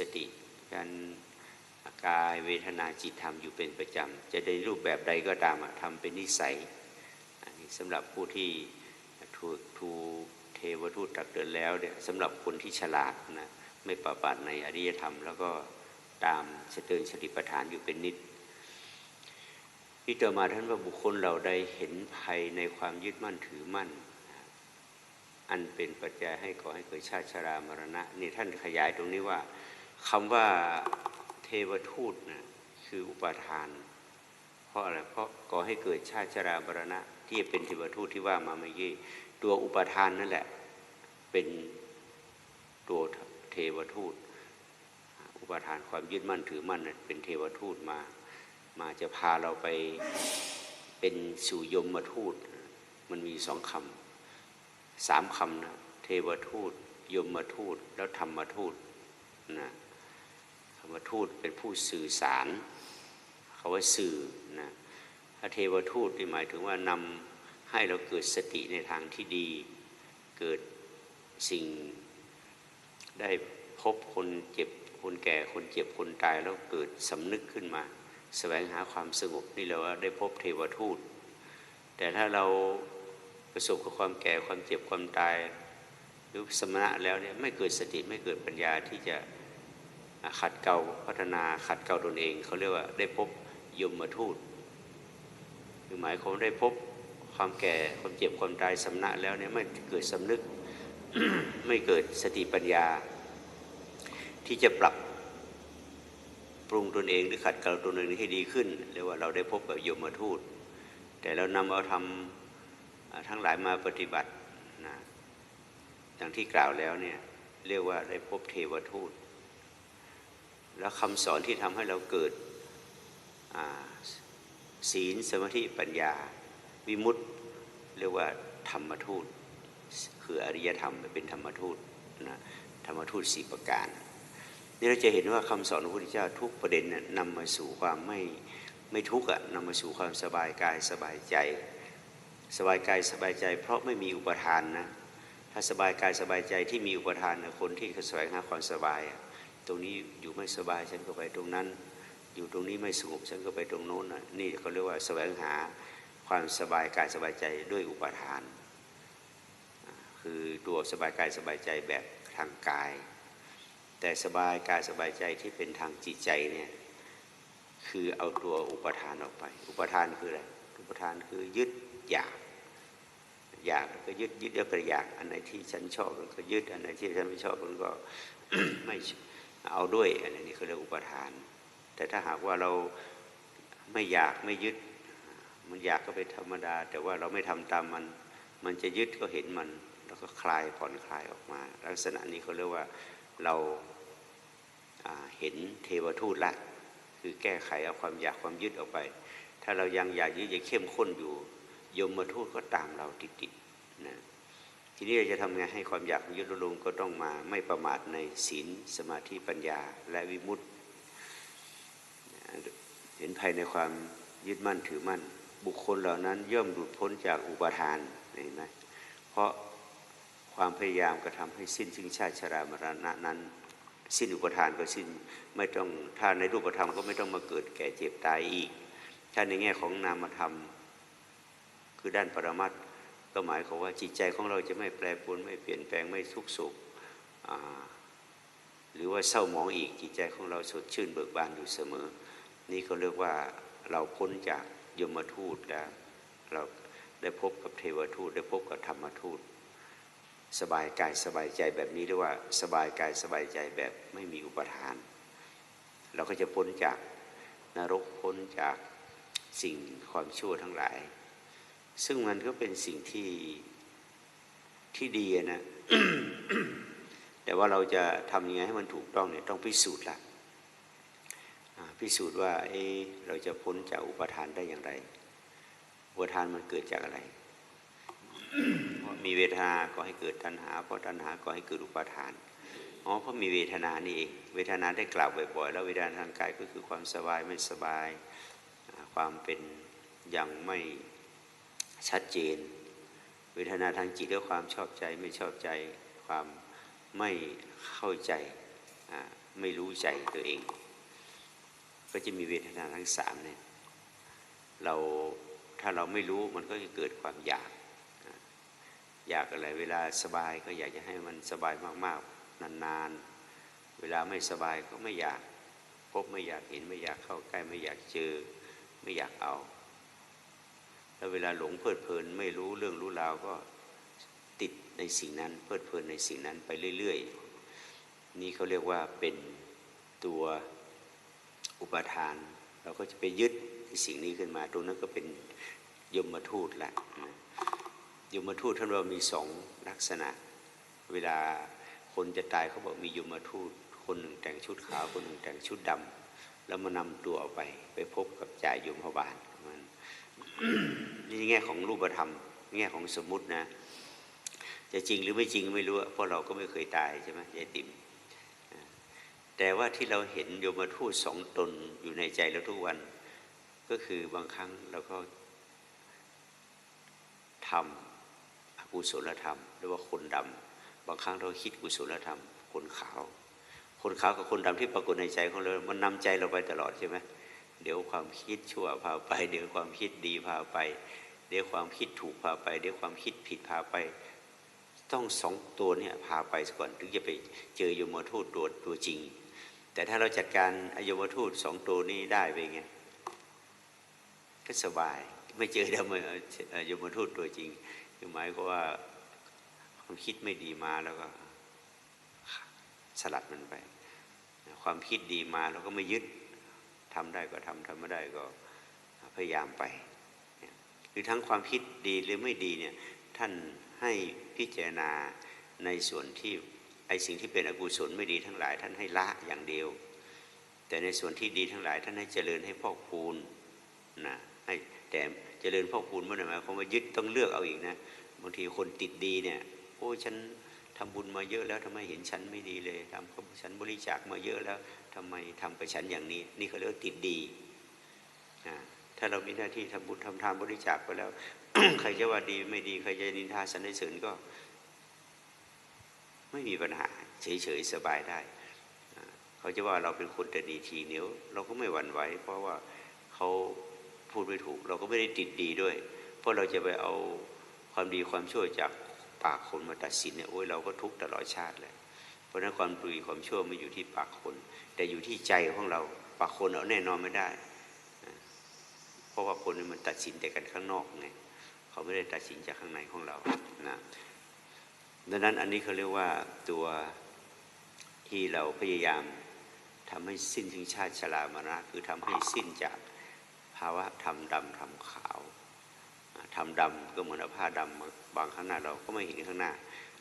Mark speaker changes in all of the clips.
Speaker 1: สติ การกายเวทนาจิตทำอยู่เป็นประจำ จะได้รูปแบบใดก็ตามทำเป็นนิสัย อันนี้สำหรับผู้ที่ถูกทูเทวทูตตักเดินแล้วเนี่ยสำหรับคนที่ฉลาดนะไม่ประบาทในอริยธรรม แล้วก็ตามเจริญสติปัฏฐานอยู่เป็นนิดที่ต่อมาท่านว่าบุคคลเราได้เห็นภัยในความยึดมั่นถือมั่น อันเป็นปัจจัยให้ก่อให้เกิดชาติชรามรณะนี่ท่านขยายตรงนี้ว่า คำว่าเทวทูตนะคืออุปาทาน เพราะอะไรเพราะก่อให้เกิดชาติชรามรณะ ที่เป็นเทวทูตที่ว่ามาเมื่อกี้ตัวอุปาทานนั่นแหละเป็นตัวเทวทูต อุปาทานความยึดมั่นถือมั่นน่ะเป็นเทวทูตมา มาจะพาเราไปเป็นสู่ยมทูต มันมีสองคำสามคำนะเทวทูต ยมทูต แล้วธรรมทูตนะ ธรรมทูตเป็นผู้สื่อสารเขาว่าสื่อนะถ้าเทวทูตนี่หมายถึงว่านำให้เราเกิดสติในทางที่ดี เกิดสิ่งได้พบคนเจ็บคนแก่คนเจ็บคนตายแล้วเกิดสำนึกขึ้นมาแสวงหาความสงบนี่เราว่าได้พบเทวทูต แต่ถ้าเราประสบกับความแก่ความเจ็บความตายหรือสมณะแล้วเนี่ยไม่เกิดสติไม่เกิดปัญญาที่จะ ขัดเกลาพัฒนาขัดเกลาตนเองเขาเรียกว่าได้พบยมทูตคือหมายความได้พบความแก่ความเจ็บความตายสมณะแล้วเนี่ยไม่เกิดสำนึกไม่เกิดสติปัญญา ที่จะปรับปรุงตนเองหรือขัดเกลาตนเองให้ดีขึ้นเรียกว่าเราได้พบกับยมทูต แต่เรานำเอาทำทั้งหลายมาปฏิบัตินะดังที่กล่าวแล้วเนี่ยเรียกว่าได้พบเทวทูต แล้วคำสอนที่ทำให้เราเกิดศีลสมาธิปัญญา วิมุตติเรียกว่าธรรมทูต คืออริยธรรมเป็นธรรมทูตนะธรรมทูตสี่ประการนี่เราจะเห็นว่าคำสอนของพระพุทธเจ้าทุกประเด็นนะนำมาสู่ความไม่ไม่ทุกข์นำมาสู่ความสบายกายสบายใจ สบายกายสบายใจ เพราะไม่มีอุปทานนะถ้าสบายกายสบายใจที่มีอุปทานคนที่แสวงหาความสบาย ตรงนี้อยู่ไม่สบายฉันก็ไปตรงนั้น อยู่ตรงนี้ไม่สงบฉันก็ไปตรงโน้นนะนี่เขาเรียกว่าแสวงหาความสบายกายสบายใจด้วยอุปทาน คือตัวสบายกายสบายใจแบบทางกาย แต่สบายกายสบายใจที่เป็นทางจิตใจเนี่ยคือเอาตัวอุปทานออกไป อุปทานคืออะไรอุปทานคือยึดอยากอยากก็ยึดยึดแล้วก็อยาก อันไหนที่ฉันชอบก็ยึด อันไหนที่ฉันไม่ชอบมันก็ไม่ เอาด้วยอันนี้เขาเรียกอุปทาน แต่ถ้าหากว่าเราไม่อยากไม่ยึด มันอยากก็เป็นธรรมดา แต่ว่าเราไม่ทำตามมัน มันจะยึดก็เห็นมัน แล้วก็คลายผ่อนคลายออกมา ลักษณะนี้เขาเรียกว่าเราเห็นเทวทูตละคือแก้ไขเอาความอยากความยึดออกไป ถ้าเรายังอยากยึดยังเข้มข้นอยู่ ยมมาทูตก็ตามเราติด ทีนี้เราจะทำไงให้ความอยากยึดลงก็ต้องมาไม่ประมาทในศีลสมาธิปัญญาและวิมุตติเห็นภายในความยึดมั่นถือมั่น บุคคลเหล่านั้นย่อมหลุดพ้นจากอุปทานเห็นไหมเพราะความพยายามกระทำให้สิ้นซึ่งชาติชรามรณะนั้น สิ้นอุปทานก็สิ้นไม่ต้องถ้าในรูปธรรมก็ไม่ต้องมาเกิดแก่เจ็บตายอีก ถ้าในแง่ของนามธรรม คือด้านปรมัต ก็หมายความว่าจิตใจของเราจะไม่แปรปรวนไม่เปลี่ยนแปลงไม่ทุกข์สุขหรือว่าเศร้าหมองอีกจิตใจของเราสดชื่นเบิกบานอยู่เสมอ นี่เขาเรียกว่าเราพ้นจากยมทูตแล้วเราได้พบกับเทวทูตได้พบกับธรรมทูต สบายกายสบายใจแบบนี้เรียกว่าสบายกายสบายใจแบบไม่มีอุปทาน เราก็จะพ้นจากนรกพ้นจากสิ่งความชั่วทั้งหลาย ซึ่งมันก็เป็นสิ่งที่ที่ดีนะ แต่ว่าเราจะทำยังไงให้มันถูกต้องเนี่ยต้องพิสูจน์ละพิสูจน์ว่าเอเราจะพ้นจากอุปทานได้อย่างไร อุปทานมันเกิดจากอะไร มีเวทนาก็ให้เกิดตัณหา เพราะตัณหาก็ให้เกิดอุปทาน อ๋อ เพราะมีเวทนานี่เอง เวทนาได้กล่าวบ่อยๆ แล้วเวทนาทางกายก็คือความสบายไม่สบาย ความเป็นยังไม่ ชัดเจน เวทนาทางจิตก็ความชอบใจไม่ชอบใจความไม่เข้าใจไม่รู้ใจตัวเอง ก็จะมีเวทนาทั้งสามเนี่ยเราถ้าเราไม่รู้มันก็จะเกิดความอยาก อยากอะไรเวลาสบายก็อยากจะให้มันสบายมากๆ นานๆ เวลาไม่สบายก็ไม่อยากพบไม่อยากเห็นไม่อยากเข้าใกล้ไม่อยากเจอไม่อยากเอา แล้วเวลาหลงเพลิดเพลินไม่รู้เรื่องรู้ราวก็ติดในสิ่งนั้นเพลิดเพลินในสิ่งนั้นไปเรื่อย ๆ นี่เขาเรียกว่าเป็นตัวอุปทาน เราก็จะไปยึดสิ่งนี้ขึ้นมาตรงนั้นก็เป็นยมทูตแหละยมทูตท่านว่ามีสองลักษณะ เวลาคนจะตายเขาบอกมียมทูต คนหนึ่งแต่งชุดขาวคนหนึ่งแต่งชุดดำแล้วมานำตัวออกไป ไปพบกับจ่ายยมพบาล นี่แง่ของรูปธรรม แง่ของสมมุตินะ จะจริงหรือไม่จริงไม่รู้เพราะเราก็ไม่เคยตายใช่ไหมยายติ๋มแต่ว่าที่เราเห็นโยมทูตสองตนอยู่ในใจเราทุกวัน ก็คือบางครั้งเราก็ทำอกุศลธรรมหรือว่าคนดำบางครั้งเราคิดกุศลธรรม คนขาว คนขาวกับคนดำที่ปรากฏในใจของเรา มันนำใจเราไปตลอดใช่ไหม เดี๋ยวความคิดชั่วพาไป เดี๋ยวความคิดดีพาไป เดี๋ยวความคิดถูกพาไป เดี๋ยวความคิดผิดพาไป ต้องสองตัวเนี่ยพาไปก่อนถึงจะไปเจอยมทูตตัวตัวจริง แต่ถ้าเราจัดการอยมทูตสองตัวนี้ได้ไปไงก็สบายไม่เจอเดมยมทูตตัวจริงคือหมายก็ว่าความคิดไม่ดีมาแล้วก็สลัดมันไป ความคิดดีมาเราก็ไม่ยึด ทำได้ก็ทำทำไม่ได้ก็พยายามไปคือทั้งความคิดดีหรือไม่ดีเนี่ยท่านให้พิจารณาในส่วนที่ไอสิ่งที่เป็นอกุศลไม่ดีทั้งหลาย ท่านให้ละอย่างเดียว แต่ในส่วนที่ดีทั้งหลาย ท่านให้เจริญให้พอกพูนนะให้แต่เจริญพอกพูนเมื่อไหร่หมายความว่ายึดต้องเลือกเอาอีกนะบางทีคนติดดีเนี่ยโอ้ฉันทำบุญมาเยอะแล้วทำไมเห็นฉันไม่ดีเลยทำฉันบริจาคมาเยอะแล้ว ทำไมทำกับฉันอย่างนี้ นี่เขาเรียกติดดีถ้าเรามีหน้าที่ทำบุญทำทานบริจาคไปแล้ว ใครจะว่าดีไม่ดี ใครจะนินทาสรรเสริญก็ ไม่มีปัญหา เฉยๆสบายได้ เขาจะว่าเราเป็นคนแต่ดีทีเหนียวเราก็ไม่หวั่นไหวเพราะว่าเขาพูดไม่ถูก เราก็ไม่ได้ติดดีด้วย เพราะเราจะไปเอาความดีความชั่วจากปากคนมาตัดสินเนี่ยโอ้ยเราก็ทุกข์ตลอดชาติเลย เพราะนั้นความดีความชั่วไม่อยู่ที่ปากคน แต่อยู่ที่ใจของเราปากคนเอาแน่นอนไม่ได้ เพราะว่าคนนี่มันตัดสินแต่กันข้างนอกไงเขาไม่ได้ตัดสินจากข้างในของเรานะดังนั้นอันนี้เขาเรียกว่าตัวที่เราพยายามทำให้สิ้นถึงชาติชรามรณะคือทำให้สิ้นจากภาวะทำดำทำขาวทำดำก็เหมือนเอาผ้าดำมาบังข้างหน้าเราก็ไม่เห็นข้างหน้า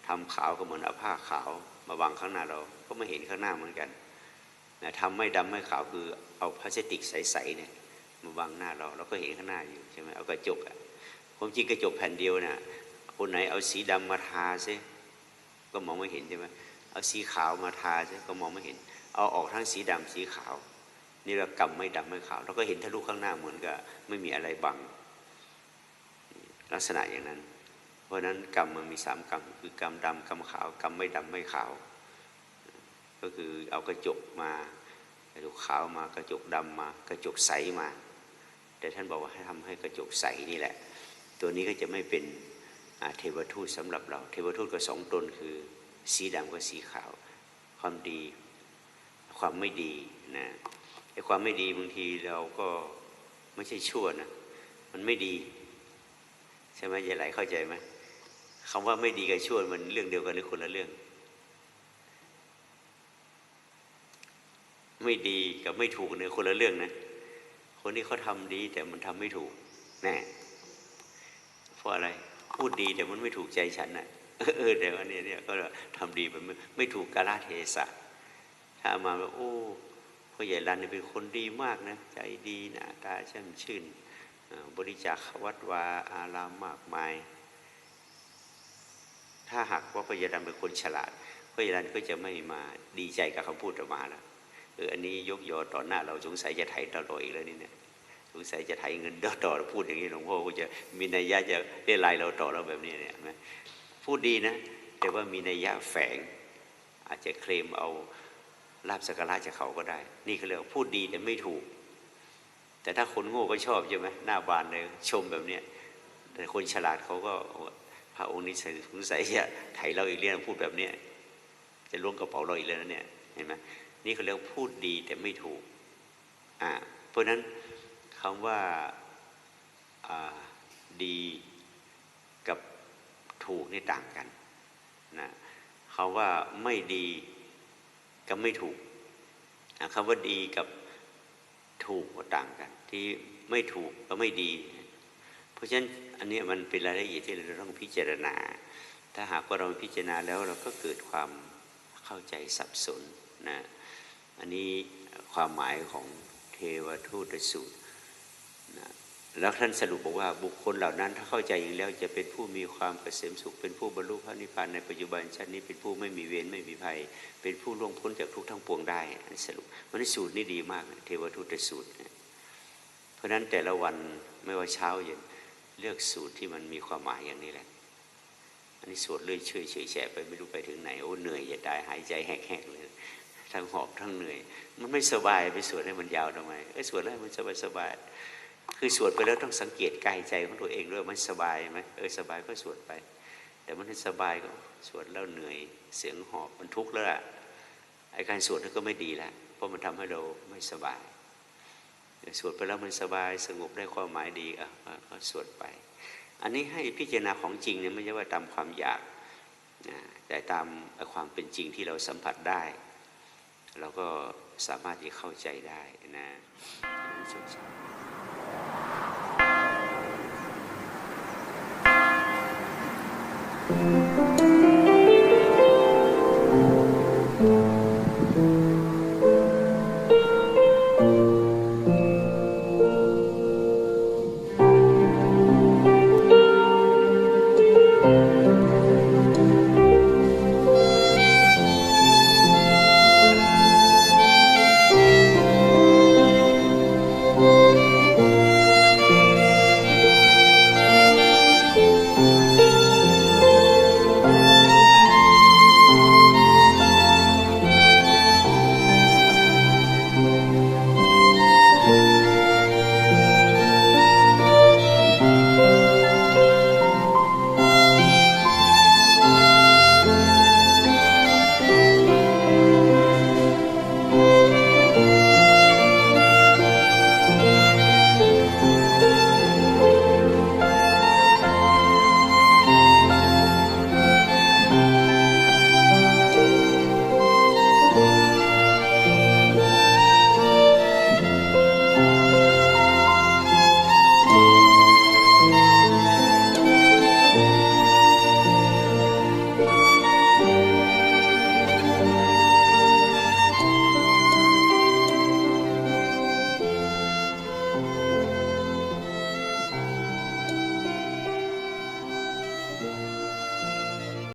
Speaker 1: ทำขาวก็เหมือนเอาผ้าขาว มาบังข้างหน้าเรา ก็ไม่เห็นข้างหน้าเหมือนกันนะทำไม่ดำไม่ขาวคือเอาพลาสติกใสๆเนี่ยมาบังหน้าเราเราก็เห็นข้างหน้าอยู่ใช่ไหมเอากระจกอะความจริงกระจกแผ่นเดียวนะ่ะคนไหนเอาสีดำมาทาซิก็มองไม่เห็นใช่ไหมเอาสีขาวมาทาซิก็มองไม่เห็น เอาออกทั้งสีดำสีขาว นี่เรากำไม่ดำไม่ขาวเราก็เห็นทะลุข้างหน้าเหมือนกับไม่มีอะไรบัง ลักษณะอย่างนั้น เพราะนั้นกรรมมันมีสามกรรมคือกรรมดำกรรมขาวกรรมไม่ดำไม่ขาว ก็คือเอากระจกมากระจกขาวมากระจกดำมากระจกใสมา แต่ท่านบอกว่าให้ทำให้กระจกใสนี่แหละ ตัวนี้ก็จะไม่เป็นเทวทูตสำหรับเรา เทวทูตก็สองตนคือ สีดำกับสีขาว ความดี ความไม่ดีนะไอ้ความไม่ดีบางทีเราก็ไม่ใช่ชั่วนะมันไม่ดี ใช่ไหมยายไหลเข้าใจไหม คำว่าไม่ดีกับชั่วมันเรื่องเดียวกันหรือคนละเรื่อง ไม่ดีกับไม่ถูกเนี่ยคนละเรื่องนะคนที่เขาทำดีแต่มันทำไม่ถูกแน่เพราะอะไรพูดดีแต่มันไม่ถูกใจฉันนะเออแต่ว่าเนี่ยเนี่ยก็ทำดีไปไมไม่ถูกกาลเทศะถ้ามาว่าโอ้พ่อใหญ่รันเป็นคนดีมากนะ ใจดีนะตาช่ำชื่น บริจาควัดวาอารามมากมาย ถ้าหากว่าพยาดำเป็นคนฉลาดพยาดันก็จะไม่มาดีใจกับคำพูดออกมาแล้วเอออันนี้ยกยอต่อหน้าเราสงสัยจะไถ่ตลอดอีกแล้วนี่เนี่ยสงสัยจะไถเงินต่อต่อพูดอย่างนี้หลวงพ่อก็จะมีนัยยะจะเรียรายเราต่อเราแบบนี้เนี่ยนไหมพูดดีนะ แต่ว่ามีนัยยะแฝง อาจจะเคลมเอาลาบสกการะจากเขาก็ได้ นี่เขาเรียกพูดดีแต่ไม่ถูก แต่ถ้าคนโง่ก็ชอบใช่ไหมหน้าบานเลยชมแบบเนี้ยแต่คนฉลาดเขาก็ ระองค์นี้สงสัยจะไถเราอีกเรื่องพูดแบบเนี้ยจะล้วงกระเป๋าเราอีกแล้วนะเนี่ยเห็นไหมนี่เขาเรียกพูดดีแต่ไม่ถูกอ่าเพราะฉะนั้นคำว่าอ่าดีกับถูกนี่ต่างกันนะคำว่าไม่ดีกับไม่ถูกอะคำว่าดีกับถูกก็ต่างกัน ที่ไม่ถูกก็ไม่ดี ราะฉะนั้นอันนี้มันเป็นรายละเอียดที่เราต้องพิจารณา ถ้าหากว่าเราพิจารณาแล้วเราก็เกิดความเข้าใจสับสนนะอันนี้ความหมายของเทวทูตสูตรนะแล้วท่านสรุปบอกว่าบุคคลเหล่านั้นถ้าเข้าใจอย่างแล้วจะเป็นผู้มีความเกษมสุข เป็นผู้บรรลุพระนิพพานในปัจจุบันชาตินี้เป็นผู้ไม่มีเวรไม่มีภัย เป็นผู้ล่วงพ้นจากทุกทั้งปวงได้อันสรุปมันสูตรนี่ดีมากเทวทูตสูตรเนี่ยเพราะฉะนั้นแต่ละวันไม่ว่าเช้าเย็น เลือกสูตรที่มันมีความหมายอย่างนี้แหละ อันนี้สวดเลื่อยเฉยเฉยแฉะไปไม่รู้ไปถึงไหนโอ้เหนื่อยจะตายหายใจแหกๆเลยทั้งหอบทั้งเหนื่อย มันไม่สบายไปสวดให้มันยาวทำไมเอ้สวดให้มันสบายสบายคือสวดไปแล้วต้องสังเกตกายใจของตัวเองด้วยมันสบายไหมเออสบายก็สวดไป แต่มันไม่สบายก็สวดแล้วเหนื่อยเสียงหอบมันทุกข์แล้วล่ะไอ้การสวดนั่นก็ไม่ดีแล้วเพราะมันทำให้เราไม่สบาย สวดไปแล้วมันสบายสงบได้ความหมายดีอะก็สวดไป อันนี้ให้พิจารณาของจริงเนี่ยไม่ใช่ว่าตามความอยากนะแต่ตามความเป็นจริงที่เราสัมผัสได้ เราก็สามารถที่เข้าใจได้นะส